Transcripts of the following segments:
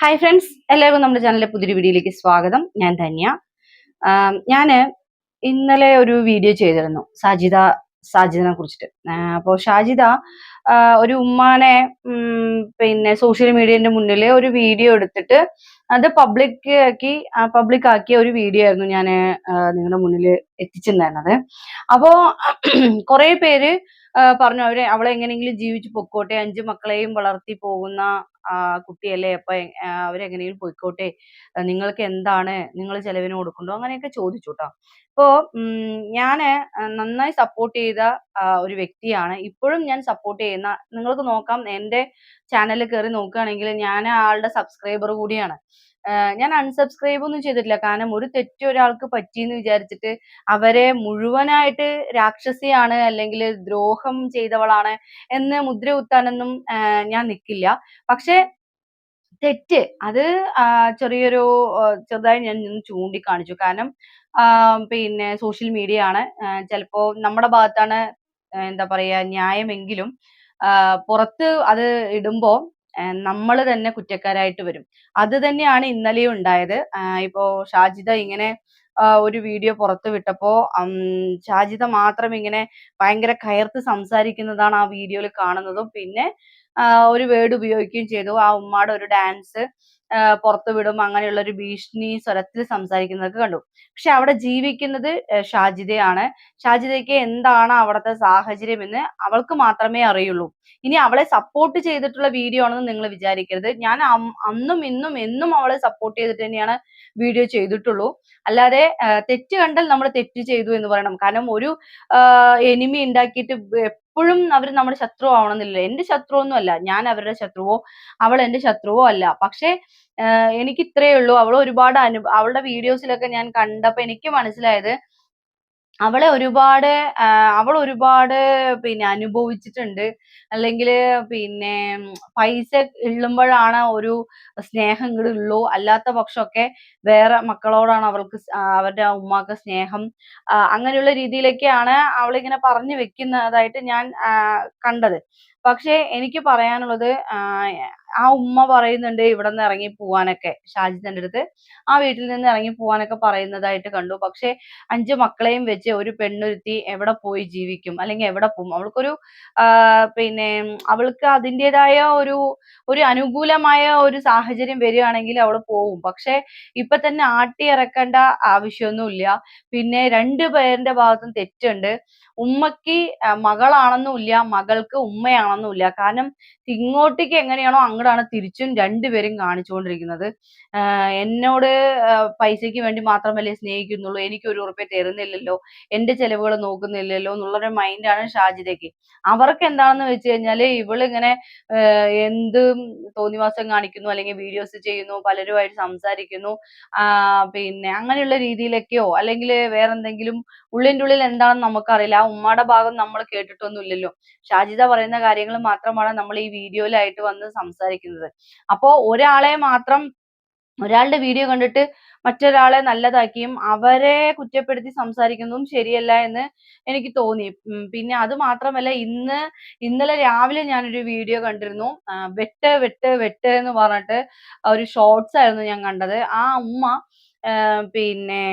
Hi friends എല്ലാവർക്കും നമ്മുടെ ചാനലിലെ പുതിയൊരു വീഡിയോയിലേക്ക് സ്വാഗതം. ഞാൻ ധന്യ. ഞാൻ ഇന്നലെ ഒരു വീഡിയോ ചെയ്തിരുന്നു. സാജിദ സാജിദിനെ കുറിച്ചിട്ട്. അപ്പോൾ ഷാജിദ ഒരു ഉമ്മാനെ പിന്നെ സോഷ്യൽ മീഡിയന്റെ മുന്നിൽ ഒരു വീഡിയോ എടുത്തിട്ട് അത് പബ്ലിക് ആക്കി പബ്ലിക് ആക്കിയ ഒരു വീഡിയോ ആയിരുന്നു ഞാൻ നിങ്ങളുടെ മുന്നിൽ എത്തിച്ചിട്ടുണ്ടായിരുന്നത്. അപ്പോൾ കുറേ പേര് പറഞ്ഞു അവരെ അവളെ എങ്ങനെയെങ്കിലും ജീവിച്ചു പൊക്കോട്ടെ അഞ്ച് മക്കളെയും വളർത്തി പോകുന്ന കുട്ടിയല്ലേ അപ്പൊ അവരെങ്ങനെയും പോയിക്കോട്ടെ. നിങ്ങൾക്ക് എന്താണ് നിങ്ങൾ ചെലവിന് കൊടുക്കുന്നുണ്ടോ അങ്ങനെയൊക്കെ ചോദിച്ചു കേട്ടോ അപ്പോ ഉം, ഞാൻ നന്നായി സപ്പോർട്ട് ചെയ്ത ഒരു വ്യക്തിയാണ്. ഇപ്പോഴും ഞാൻ സപ്പോർട്ട് ചെയ്യുന്ന നിങ്ങൾക്ക് നോക്കാം എന്റെ ചാനലിൽ കയറി നോക്കുകയാണെങ്കിൽ ഞാൻ ആളുടെ സബ്സ്ക്രൈബർ കൂടിയാണ്. ആ, ഞാൻ അൺസബ്സ്ക്രൈബ് ഒന്നും ചെയ്തിട്ടില്ല. കാരണം ഒരു തെറ്റ് ഒരാൾക്ക് പറ്റിയെന്ന് വിചാരിച്ചിട്ട് അവരെ മുഴുവനായിട്ട് രാക്ഷസിയാണ് അല്ലെങ്കിൽ ദ്രോഹം ചെയ്തവളാണ് എന്ന് മുദ്ര കുത്താനൊന്നും ഞാൻ നിൽക്കില്ല പക്ഷെ തെറ്റ് അത് ചെറിയൊരു ചെറുതായി ഞാൻ ചൂണ്ടിക്കാണിച്ചു. കാരണം പിന്നെ സോഷ്യൽ മീഡിയ ആണ്. ചിലപ്പോ നമ്മുടെ ഭാഗത്താണ് എന്താ പറയാ ന്യായമെങ്കിലും പുറത്ത് അത് ഇടുമ്പോ നമ്മൾ തന്നെ കുറ്റക്കാരായിട്ട് വരും. അത് തന്നെയാണ് ഇന്നലെയും ഉണ്ടായത്. ഇപ്പോ ഷാജിദ ഇങ്ങനെ ഒരു വീഡിയോ പുറത്ത് വിട്ടപ്പോ ഷാജിദ മാത്രം ഇങ്ങനെ ഭയങ്കര കയർത്ത് സംസാരിക്കുന്നതാണ് ആ വീഡിയോയിൽ കാണുന്നതും. പിന്നെ ഒരു വേർഡ് ഉപയോഗിക്കുകയും ചെയ്തു. ആ ഉമ്മാടെ ഒരു ഡാൻസ് പുറത്തു വിടും അങ്ങനെയുള്ള ഒരു ഭീഷണി സ്വരത്തിൽ സംസാരിക്കുന്നതൊക്കെ കണ്ടു. പക്ഷെ അവിടെ ജീവിക്കുന്നത് ഷാജിദയാണ്. ഷാജിദയ്ക്ക് എന്താണ് അവിടുത്തെ സാഹചര്യം എന്ന് അവൾക്ക് മാത്രമേ അറിയുള്ളൂ. ഇനി അവളെ സപ്പോർട്ട് ചെയ്തിട്ടുള്ള വീഡിയോ ആണെന്ന് നിങ്ങൾ വിചാരിക്കരുത്. ഞാൻ അന്നും ഇന്നും എന്നും അവളെ സപ്പോർട്ട് ചെയ്തിട്ട് തന്നെയാണ് വീഡിയോ ചെയ്തിട്ടുള്ളൂ. അല്ലാതെ തെറ്റ് കണ്ടാൽ നമ്മൾ തെറ്റ് ചെയ്തു എന്ന് പറയണം. കാരണം ഒരു എനിമി ഉണ്ടാക്കിയിട്ട് എപ്പോഴും അവർ നമ്മുടെ ശത്രു ആവണമെന്നില്ല എന്റെ ശത്രു ഒന്നും അല്ല. ഞാൻ അവരുടെ ശത്രുവോ അവൾ എന്റെ ശത്രുവോ അല്ല. പക്ഷെ എനിക്ക് ഇത്രയേ ഉള്ളൂ. അവൾ ഒരുപാട് അനു അവളുടെ വീഡിയോസിലൊക്കെ ഞാൻ കണ്ടപ്പോ എനിക്ക് മനസ്സിലായത് അവളെ ഒരുപാട് അവൾ ഒരുപാട് പിന്നെ അനുഭവിച്ചിട്ടുണ്ട്. അല്ലെങ്കിൽ പിന്നെ പൈസ ഉള്ളുമ്പോഴാണ് ഒരു സ്നേഹം ഇങ്ങട് ഉള്ളൂ. അല്ലാത്ത പക്ഷമൊക്കെ വേറെ മക്കളോടാണ് അവൾക്ക് അവരുടെ ഉമ്മാക്ക് സ്നേഹം. അങ്ങനെയുള്ള രീതിയിലൊക്കെയാണ് അവളിങ്ങനെ പറഞ്ഞു വെക്കുന്നതായിട്ട് ഞാൻ കണ്ടത്. പക്ഷേ എനിക്ക് പറയാനുള്ളത് ആ ഉമ്മ പറയുന്നുണ്ട് ഇവിടെ നിന്ന് ഇറങ്ങി പോവാനൊക്കെ. ഷാജിദന്റെ അടുത്ത് ആ വീട്ടിൽ നിന്ന് ഇറങ്ങി പോവാനൊക്കെ പറയുന്നതായിട്ട് കണ്ടു. പക്ഷെ അഞ്ച് മക്കളെയും വെച്ച് ഒരു പെണ്ണൊരുത്തി എവിടെ പോയി ജീവിക്കും? അല്ലെങ്കിൽ എവിടെ പോകും? അവൾക്കൊരു പിന്നെ അവൾക്ക് അതിന്റെതായ ഒരു ഒരു അനുകൂലമായ ഒരു സാഹചര്യം വരികയാണെങ്കിൽ അവൾ പോവും. പക്ഷെ ഇപ്പൊ തന്നെ ആട്ടി ഇറക്കേണ്ട ആവശ്യമൊന്നുമില്ല. പിന്നെ രണ്ടു പേരുടെ ഭാഗത്തും തെറ്റുണ്ട്. ഉമ്മക്ക് മകളാണെന്നുമില്ല മകൾക്ക് ഉമ്മയാണെന്നുമില്ല കാരണം ഇങ്ങോട്ടേക്ക് എങ്ങനെയാണോ അങ്ങോട്ടാണ് തിരിച്ചും രണ്ടുപേരും കാണിച്ചുകൊണ്ടിരിക്കുന്നത്. എന്നോട് പൈസയ്ക്ക് വേണ്ടി മാത്രമല്ലേ സ്നേഹിക്കുന്നുള്ളൂ. എനിക്ക് ഒരു ഉറുപ്പ്യ തരുന്നില്ലല്ലോ. എന്റെ ചെലവുകൾ നോക്കുന്നില്ലല്ലോ എന്നുള്ളൊരു മൈൻഡാണ് ഷാജിദയ്ക്ക് അവർക്ക് എന്താണെന്ന് വെച്ച് കഴിഞ്ഞാൽ ഇവളിങ്ങനെ എന്തും തോന്നിവാസം കാണിക്കുന്നു അല്ലെങ്കിൽ വീഡിയോസ് ചെയ്യുന്നു പലരുമായിട്ട് സംസാരിക്കുന്നു പിന്നെ അങ്ങനെയുള്ള രീതിയിലൊക്കെയോ അല്ലെങ്കിൽ വേറെ എന്തെങ്കിലും ഉള്ളിന്റെ ഉള്ളിൽ എന്താണെന്ന് നമുക്കറിയില്ല. ആ ഉമ്മയുടെ ഭാഗം നമ്മൾ കേട്ടിട്ടൊന്നുമില്ലല്ലോ. ഷാജിദ പറയുന്ന കാര്യങ്ങൾ മാത്രമാണ് നമ്മൾ ഈ വീഡിയോയിലായിട്ട് വന്ന് സംസാരിക്കുന്നത്. അപ്പോ ഒരാളെ മാത്രം ഒരാളുടെ വീഡിയോ കണ്ടിട്ട് മറ്റൊരാളെ നല്ലതാക്കിയും അവരെ കുറ്റപ്പെടുത്തി സംസാരിക്കുന്നതും ശരിയല്ല എന്ന് എനിക്ക് തോന്നി. പിന്നെ അത് മാത്രമല്ല ഇന്ന് ഇന്നലെ രാവിലെ ഞാനൊരു വീഡിയോ കണ്ടിരുന്നു. വെട്ട് വെട്ട് വെട്ട് എന്ന് പറഞ്ഞിട്ട് ഒരു ഷോർട്സ് ആയിരുന്നു ഞാൻ കണ്ടത്. ആ ഉമ്മ പിന്നെ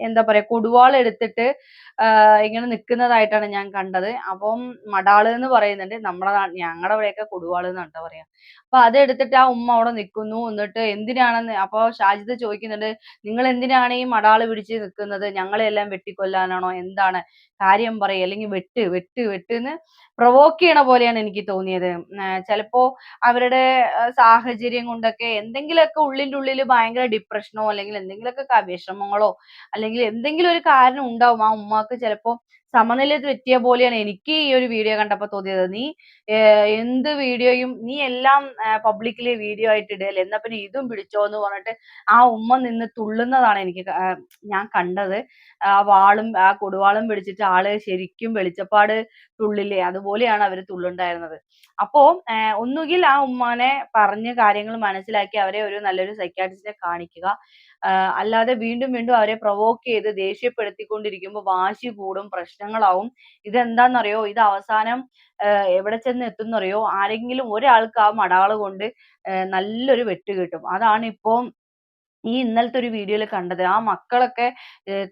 എന്താ പറയാ കൊടുവാൾ എടുത്തിട്ട് ഇങ്ങനെ നിൽക്കുന്നതായിട്ടാണ് ഞാൻ കണ്ടത്. അപ്പം മടാൾ എന്ന് പറയുന്നുണ്ട്. നമ്മുടെ ഞങ്ങളുടെ അവിടെയൊക്കെ കൊടുവാൾ എന്നാണ് ട്ടോ പറയാ. അപ്പൊ അത് എടുത്തിട്ട് ആ ഉമ്മ അവിടെ നിൽക്കുന്നു എന്നിട്ട് എന്തിനാണെന്ന് അപ്പൊ ഷാജിദ് ചോദിക്കുന്നുണ്ട് നിങ്ങൾ എന്തിനാണ് ഈ മടാൾ പിടിച്ച് നിൽക്കുന്നത് ഞങ്ങളെ എല്ലാം വെട്ടിക്കൊല്ലാനാണോ? എന്താണ് കാര്യം പറയുക അല്ലെങ്കിൽ വെട്ട് വെട്ട് വെട്ട് എന്ന് പ്രൊവോക്ക് ചെയ്യണ പോലെയാണ് എനിക്ക് തോന്നിയത്. ചിലപ്പോ അവരുടെ സാഹചര്യം കൊണ്ടൊക്കെ എന്തെങ്കിലുമൊക്കെ ഉള്ളിന്റെ ഉള്ളിൽ ഭയങ്കര ഡിപ്രഷനോ അല്ലെങ്കിൽ എന്തെങ്കിലുമൊക്കെ വിഷമങ്ങളോ അല്ലെങ്കിൽ എന്തെങ്കിലും ഒരു കാരണം ഉണ്ടാവും ആ ഉമ്മാക്ക് ചിലപ്പോ സമനില തെറ്റിയ പോലെയാണ് എനിക്ക് ഈ ഒരു വീഡിയോ കണ്ടപ്പോ തോന്നിയത്. നീ എന്ത് വീഡിയോയും നീ എല്ലാം പബ്ലിക്കലി വീഡിയോ ആയിട്ട് ഇടല്ലേ? എന്നാ പിന്നെ ഇതും പിടിച്ചോ എന്ന് പറഞ്ഞിട്ട് ആ ഉമ്മ നിന്ന് തുള്ളുന്നതാണ് എനിക്ക് ഞാൻ കണ്ടത്. ആ വാളും ആ കൊടുവാളും പിടിച്ചിട്ട് ആൾ ശരിക്കും വെളിച്ചപ്പാട് തുള്ളില്ലേ? അതുപോലെയാണ് അവർ തുള്ളുണ്ടായിരുന്നത്. അപ്പോ ഒന്നുകിൽ ആ ഉമ്മാനെ പറഞ്ഞ് കാര്യങ്ങൾ മനസ്സിലാക്കി അവരെ ഒരു നല്ലൊരു സൈക്കാട്രിസ്റ്റിനെ കാണിക്കുക. അല്ലാതെ വീണ്ടും വീണ്ടും അവരെ പ്രൊവോക്ക് ചെയ്ത് ദേഷ്യപ്പെടുത്തിക്കൊണ്ടിരിക്കുമ്പോൾ വാശി കൂടും പ്രശ്നം പ്രശ്നങ്ങളാവും. ഇതെന്താന്നറിയോ? ഇത് അവസാനം എവിടെ ചെന്ന് എത്തുന്നറിയോ ആരെങ്കിലും ഒരാൾക്ക് ആ മടാൾ കൊണ്ട് നല്ലൊരു വെട്ട് കിട്ടും. അതാണ് ഇപ്പം ഈ ഇന്നലത്തെ ഒരു വീഡിയോയിൽ കണ്ടത്. ആ മക്കളൊക്കെ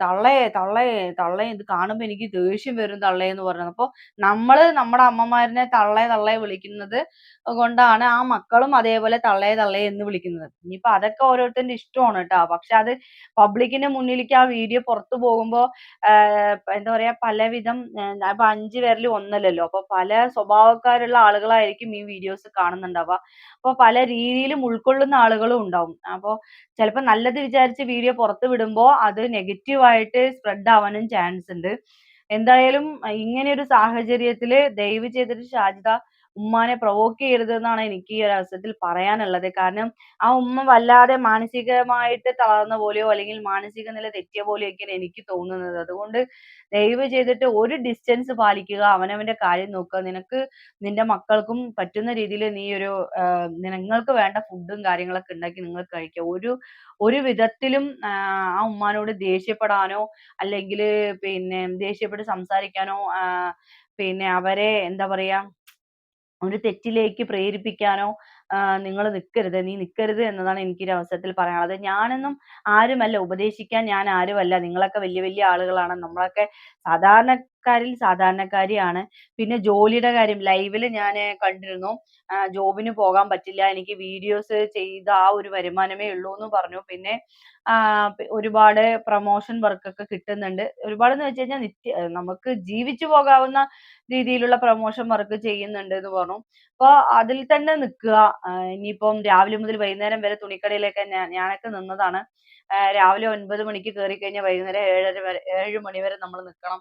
തള്ളയെ തള്ളയെ തള്ളയെ തള്ളേ ഇത് കാണുമ്പോൾ എനിക്ക് ദേഷ്യം വരും തള്ളയെ എന്ന് പറഞ്ഞത്. അപ്പോൾ നമ്മൾ നമ്മുടെ അമ്മമാരിനെ തള്ളയെ തള്ളയെ വിളിക്കുന്നത് കൊണ്ടാണ് ആ മക്കളും അതേപോലെ തള്ളയെ തള്ളയെ എന്ന് വിളിക്കുന്നത്. ഇനിയിപ്പോ അതൊക്കെ ഓരോരുത്തരുടെ ഇഷ്ടമാണ് കേട്ടോ. പക്ഷെ അത് പബ്ലിക്കിന്റെ മുന്നിലേക്ക് ആ വീഡിയോ പുറത്തു പോകുമ്പോൾ എന്താ പറയാ പലവിധം ഇപ്പം അഞ്ച് പേരിൽ ഒന്നല്ലല്ലോ. അപ്പോൾ പല സ്വഭാവക്കാരുള്ള ആളുകളായിരിക്കും ഈ വീഡിയോസ് കാണുന്നുണ്ടാവുക. അപ്പോൾ പല രീതിയിലും ഉൾക്കൊള്ളുന്ന ആളുകളും ഉണ്ടാവും. അപ്പോൾ ചിലപ്പോ നല്ലത് വിചാരിച്ച് വീഡിയോ പുറത്ത് വിടുമ്പോൾ അത് നെഗറ്റീവായിട്ട് സ്പ്രെഡ് ആവാനും ചാൻസ് ഉണ്ട്. എന്തായാലും ഇങ്ങനെ ഒരു സാഹചര്യത്തിൽ ദയവ് ചെയ്തിട്ട് ഷാജിദ ഉമ്മാനെ പ്രൊവോക്ക് ചെയ്യരുത് എന്നാണ് എനിക്ക് ഈ ഒരു അവസരത്തിൽ പറയാനുള്ളത്. കാരണം ആ ഉമ്മ വല്ലാതെ മാനസികമായിട്ട് തളർന്ന പോലെയോ അല്ലെങ്കിൽ മാനസിക നില തെറ്റിയ പോലെയൊക്കെയാണ് എനിക്ക് തോന്നുന്നത്. അതുകൊണ്ട് ദയവ് ചെയ്തിട്ട് ഒരു ഡിസ്റ്റൻസ് പാലിക്കുക അവനവന്റെ കാര്യം നോക്കുക. നിനക്ക് നിന്റെ മക്കൾക്കും പറ്റുന്ന രീതിയിൽ നീ ഒരു നിങ്ങൾക്ക് വേണ്ട ഫുഡും കാര്യങ്ങളൊക്കെ ഉണ്ടാക്കി നിങ്ങൾ കഴിക്കുക. ഒരു ഒരു വിധത്തിലും ആ ഉമ്മാനോട് ദേഷ്യപ്പെടാനോ അല്ലെങ്കിൽ പിന്നെ ദേഷ്യപ്പെട്ട് സംസാരിക്കാനോ പിന്നെ അവരെ എന്താ പറയാ ഒരു തെറ്റിലേക്ക് പ്രേരിപ്പിക്കാനോ നിങ്ങൾ നിൽക്കരുത് നീ നിൽക്കരുത് എന്നതാണ് എനിക്ക് ഈ അവസരത്തിൽ പറയാനുള്ളത്. ഞാനൊന്നും ആരുമല്ല. ഉപദേശിക്കാൻ ഞാൻ ആരുമല്ല. നിങ്ങളൊക്കെ വലിയ വലിയ ആളുകളാണ്. നമ്മളൊക്കെ സാധാരണക്കാരിൽ സാധാരണക്കാരിയാണ്. പിന്നെ ജോലിയുടെ കാര്യം ലൈവിൽ ഞാൻ കണ്ടിരുന്നു. ജോബിന് പോകാൻ പറ്റില്ല. എനിക്ക് വീഡിയോസ് ചെയ്ത ആ ഒരു വരുമാനമേ ഉള്ളൂ എന്ന് പറഞ്ഞു. പിന്നെ ഒരുപാട് പ്രൊമോഷൻ വർക്കൊക്കെ കിട്ടുന്നുണ്ട്. ഒരുപാട് എന്ന് വെച്ച് കഴിഞ്ഞാൽ നിത്യ നമുക്ക് ജീവിച്ചു പോകാവുന്ന രീതിയിലുള്ള പ്രൊമോഷൻ വർക്ക് ചെയ്യുന്നുണ്ട് എന്ന് പറഞ്ഞു. അപ്പൊ അതിൽ തന്നെ നിൽക്കുക. ഇനിയിപ്പം രാവിലെ മുതൽ വൈകുന്നേരം വരെ തുണിക്കടയിലൊക്കെ ഞാൻ ഞാനൊക്കെ നിന്നതാണ്. രാവിലെ ഒൻപത് മണിക്ക് കയറി കഴിഞ്ഞാൽ വൈകുന്നേരം ഏഴര വരെ ഏഴ് മണി വരെ നമ്മൾ നിൽക്കണം.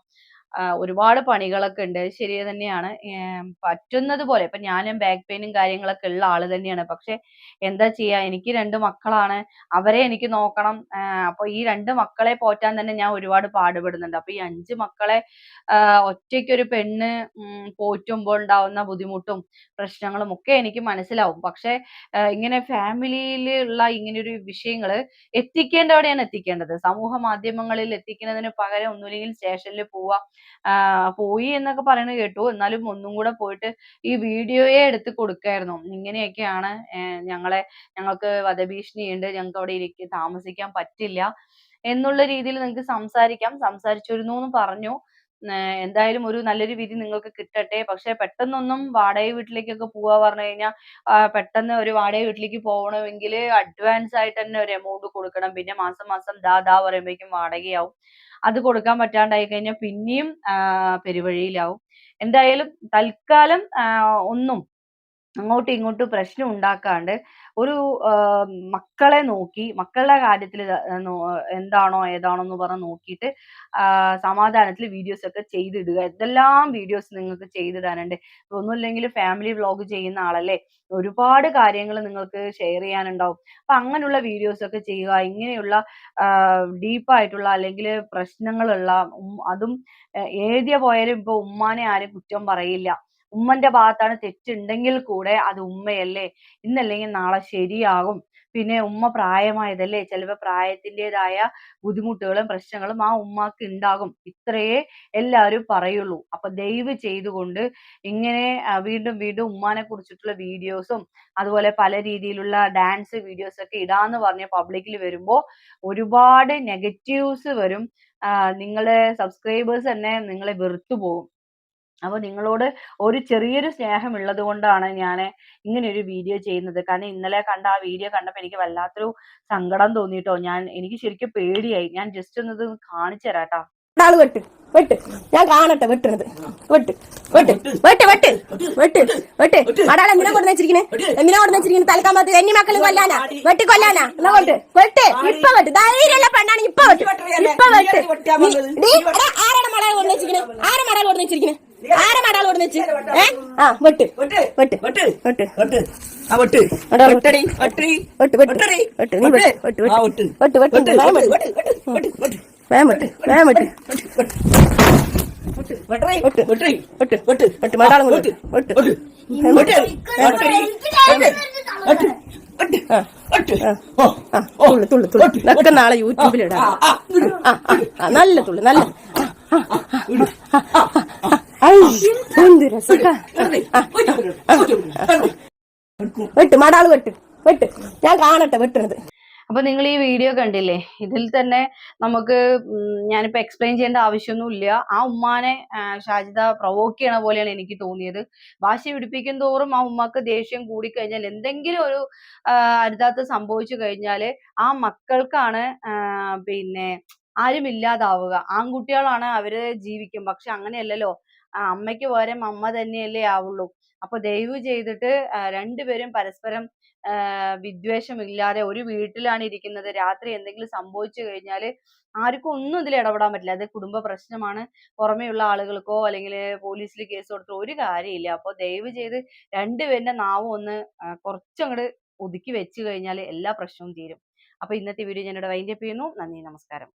ഒരുപാട് പണികളൊക്കെ ഉണ്ട്. ശരി തന്നെയാണ്. പറ്റുന്നത് പോലെ. ഇപ്പൊ ഞാനും ബാക്ക് പെയിനും കാര്യങ്ങളൊക്കെ ഉള്ള ആൾ തന്നെയാണ്. പക്ഷെ എന്താ ചെയ്യാ? എനിക്ക് രണ്ട് മക്കളാണ്. അവരെ എനിക്ക് നോക്കണം. അപ്പൊ ഈ രണ്ട് മക്കളെ പോറ്റാൻ തന്നെ ഞാൻ ഒരുപാട് പാടുപെടുന്നുണ്ട്. അപ്പൊ ഈ അഞ്ച് മക്കളെ ഒറ്റയ്ക്ക് ഒരു പെണ്ണ് പോറ്റുമ്പോൾ ഉണ്ടാവുന്ന ബുദ്ധിമുട്ടും പ്രശ്നങ്ങളും ഒക്കെ എനിക്ക് മനസ്സിലാവും. പക്ഷെ ഇങ്ങനെ ഫാമിലിയിലുള്ള ഇങ്ങനെ ഒരു വിഷയങ്ങൾ എത്തിക്കേണ്ടവിടെയാണ് എത്തിക്കേണ്ടത്. സമൂഹ മാധ്യമങ്ങളിൽ എത്തിക്കുന്നതിന് പകരം ഒന്നുമില്ലെങ്കിൽ സ്റ്റേഷനിൽ പോവുക ആ, പോയി എന്നൊക്കെ പറയുന്നത് കേട്ടു. എന്നാലും ഒന്നും കൂടെ പോയിട്ട് ഈ വീഡിയോയെ എടുത്ത് കൊടുക്കായിരുന്നു. ഇങ്ങനെയൊക്കെയാണ് ഞങ്ങളെ ഞങ്ങൾക്ക് വധഭീഷണിയുണ്ട് ഞങ്ങൾക്ക് അവിടെ ഇരിക്ക താമസിക്കാൻ പറ്റില്ല എന്നുള്ള രീതിയിൽ നിങ്ങൾക്ക് സംസാരിക്കാം. സംസാരിച്ചിരുന്നു എന്ന് പറഞ്ഞു. എന്തായാലും ഒരു നല്ലൊരു വിധി നിങ്ങൾക്ക് കിട്ടട്ടെ. പക്ഷെ പെട്ടെന്നൊന്നും വാടക വീട്ടിലേക്കൊക്കെ പോവാ പറഞ്ഞു കഴിഞ്ഞാൽ പെട്ടെന്ന് ഒരു വാടക വീട്ടിലേക്ക് പോകണമെങ്കിൽ അഡ്വാൻസ് ആയിട്ട് തന്നെ ഒരു എമൗണ്ട് കൊടുക്കണം. പിന്നെ മാസം മാസം ദാ ദാ പറയുമ്പോഴേക്കും വാടകയാവും. അത് കൊടുക്കാൻ പറ്റാണ്ടായി കഴിഞ്ഞാൽ പിന്നെയും പെരുവഴിയിലാവും. എന്തായാലും തൽക്കാലം ഒന്നും അങ്ങോട്ടും ഇങ്ങോട്ടും പ്രശ്നം ഉണ്ടാക്കാണ്ട് ഒരു മക്കളെ നോക്കി മക്കളുടെ കാര്യത്തിൽ എന്താണോ ഏതാണോ എന്ന് പറഞ്ഞ് നോക്കിയിട്ട് സമാധാനത്തിൽ വീഡിയോസ് ഒക്കെ ചെയ്തിടുക. എന്തെല്ലാം വീഡിയോസ് നിങ്ങൾക്ക് ചെയ്തിടാനുണ്ട് ഒന്നുമില്ലെങ്കിൽ ഫാമിലി വ്ളോഗ് ചെയ്യുന്ന ആളല്ലേ? ഒരുപാട് കാര്യങ്ങൾ നിങ്ങൾക്ക് ഷെയർ ചെയ്യാനുണ്ടാവും. അപ്പൊ അങ്ങനെയുള്ള വീഡിയോസ് ഒക്കെ ചെയ്യുക. ഇങ്ങനെയുള്ള ഡീപ്പ് ആയിട്ടുള്ള അല്ലെങ്കിൽ പ്രശ്നങ്ങളുള്ള അതും ഏതിയ പോയാലും ഇപ്പൊ ഉമ്മാനെ ആരും കുറ്റം പറയില്ല. ഉമ്മന്റെ ഭാഗത്താണ് തെറ്റുണ്ടെങ്കിൽ കൂടെ അത് ഉമ്മയല്ലേ? ഇന്നല്ലെങ്കിൽ നാളെ ശരിയാകും. പിന്നെ ഉമ്മ പ്രായമായതല്ലേ? ചിലപ്പോൾ പ്രായത്തിന്റെതായ ബുദ്ധിമുട്ടുകളും പ്രശ്നങ്ങളും ആ ഉമ്മാക്ക് ഉണ്ടാകും ഇത്രയേ എല്ലാവരും പറയുള്ളൂ. അപ്പൊ ദയവ് ചെയ്തുകൊണ്ട് ഇങ്ങനെ വീണ്ടും വീണ്ടും ഉമ്മാനെ കുറിച്ചിട്ടുള്ള വീഡിയോസും അതുപോലെ പല രീതിയിലുള്ള ഡാൻസ് വീഡിയോസ് ഒക്കെ ഇടാന്ന് പറഞ്ഞ പബ്ലിക്കിൽ വരുമ്പോൾ ഒരുപാട് നെഗറ്റീവ്സ് വരും. നിങ്ങളെ സബ്സ്ക്രൈബേഴ്സ് തന്നെ നിങ്ങളെ വെറുത്തു പോകും. അപ്പൊ നിങ്ങളോട് ഒരു ചെറിയൊരു സ്നേഹം ഉള്ളത് കൊണ്ടാണ് ഞാൻ ഇങ്ങനെ ഒരു വീഡിയോ ചെയ്യുന്നത്. കാരണം ഇന്നലെ കണ്ട ആ വീഡിയോ കണ്ടപ്പോൾ എനിക്ക് വല്ലാത്തൊരു സങ്കടം തോന്നിട്ടോ. ഞാൻ എനിക്ക് ശരിക്കും പേടിയായി. ഞാൻ ജസ്റ്റ് ഒന്നത് കാണിച്ചു തരാട്ടാ. ആൾ വെട്ട് വെട്ട്. ഞാൻ കാണട്ടെ വെട്ടുന്നത് വെട്ട് വെട്ട് വെട്ട് വെട്ട്. വെട്ട് വെട്ട്. അടാൾ എന്തിനാ കൊടുന്ന് വെച്ചിരിക്കണേ? എന്തിനാ കൊടുന്ന് വെച്ചിരിക്കണേ? തലക്കാമത്ത് എന്നെ മക്കളും കൊല്ലാനാ? വെട്ടി കൊല്ലാനാ? എന്നാ വെട്ട്? വെട്ട്. ഇപ്പൊ വെട്ട്. ധൈര്യമുള്ള പെണ്ണാണ് ഇപ്പൊ വെട്ട്. ഇപ്പൊ വെട്ട് ആരാണ് മടാൾ കൊടുന്ന് വെച്ചിരിക്കണേ? ആരാ മടാൾ കൊടുന്ന് വെച്ചിരിക്കണേ? ആരാ മടാൾ കൊടുന്ന് വെച്ച് ഏ ആ വെട്ട് വെട്ട് വെട്ട് വെട്ട് വെട്ട് വെട്ട് ആ വെട്ട് എടാ, വെട്ടടി വെട്ടടി വെട്ട് വെട്ട് വെട്ടടി വെട്ട് നീ വെട്ട് വെട്ട് ആ വെട്ട് വെട്ട് വെട്ട് വെട്ട് വേഗം വെട്ട് വെട്ട് വെട്ട് വെട്ട് വെട്ട് വേഗം വെട്ട് വേഗം വെട്ട് വെട്ടടി വെട്ട്. വെട്ടടി വെട്ട് വെട്ട് വെട്ട് മടാളം കൊണ്ട് വെട്ട് വെട്ട് വെട്ട് വെട്ട് വെട്ടടി വെട്ട് വെട്ട് ആ. വെട്ട് ആ. ഓ ആ, തുള്ളു തുള്ളു തുള്ളു ഇതൊക്കെ നാളെ ആ, നല്ല തുള്ളു നല്ല വെട്ട് മടാൾ വെട്ട് വെട്ട്. ഞാൻ കാണട്ടെ വെട്ടണത്. അപ്പൊ നിങ്ങൾ ഈ വീഡിയോ കണ്ടില്ലേ? ഇതിൽ തന്നെ നമുക്ക് ഞാനിപ്പോ എക്സ്പ്ലെയിൻ ചെയ്യേണ്ട ആവശ്യമൊന്നുമില്ല. ആ ഉമ്മാനെ ഷാജിത ഷാജിദ പ്രൊവോക്ക് ചെയ്യണ പോലെയാണ് എനിക്ക് തോന്നിയത്. വാശി പിടിപ്പിക്കും തോറും ആ ഉമ്മക്ക് ദേഷ്യം കൂടിക്കഴിഞ്ഞാൽ എന്തെങ്കിലും ഒരു അരുതാത്ത സംഭവിച്ചു കഴിഞ്ഞാൽ ആ മക്കൾക്കാണ് പിന്നെ ആരും ഇല്ലാതാവുക ആൺകുട്ടികളാണ് അവർ ജീവിക്കും. പക്ഷെ അങ്ങനെയല്ലല്ലോ. ആ അമ്മയ്ക്ക് പകരം അമ്മ തന്നെയല്ലേ ആവുള്ളൂ. അപ്പൊ ദയവ് ചെയ്തിട്ട് രണ്ടുപേരും പരസ്പരം വിദ്വേഷം വിദ്വേഷമില്ലാതെ ഒരു വീട്ടിലാണ് ഇരിക്കുന്നത്. രാത്രി എന്തെങ്കിലും സംഭവിച്ചു കഴിഞ്ഞാൽ ആർക്കും ഒന്നും ഇതിൽ ഇടപെടാൻ പറ്റില്ല. അത് കുടുംബ പ്രശ്നമാണ്. പുറമെയുള്ള ആളുകൾക്കോ അല്ലെങ്കിൽ പോലീസിൽ കേസ് കൊടുത്തോ ഒരു കാര്യമില്ല. അപ്പോൾ ദയവ് ചെയ്ത് രണ്ടുപേരുടെ നാവും ഒന്ന് കുറച്ചങ്ങോട്ട് കുറച്ചങ്ങട് ഒതുക്കി വെച്ച് കഴിഞ്ഞാൽ എല്ലാ പ്രശ്നവും തീരും. അപ്പൊ ഇന്നത്തെ വീഡിയോ ഞാനിവിടെ വൈൻഡപ്പ് ചെയ്യുന്നു. നന്ദി നമസ്കാരം.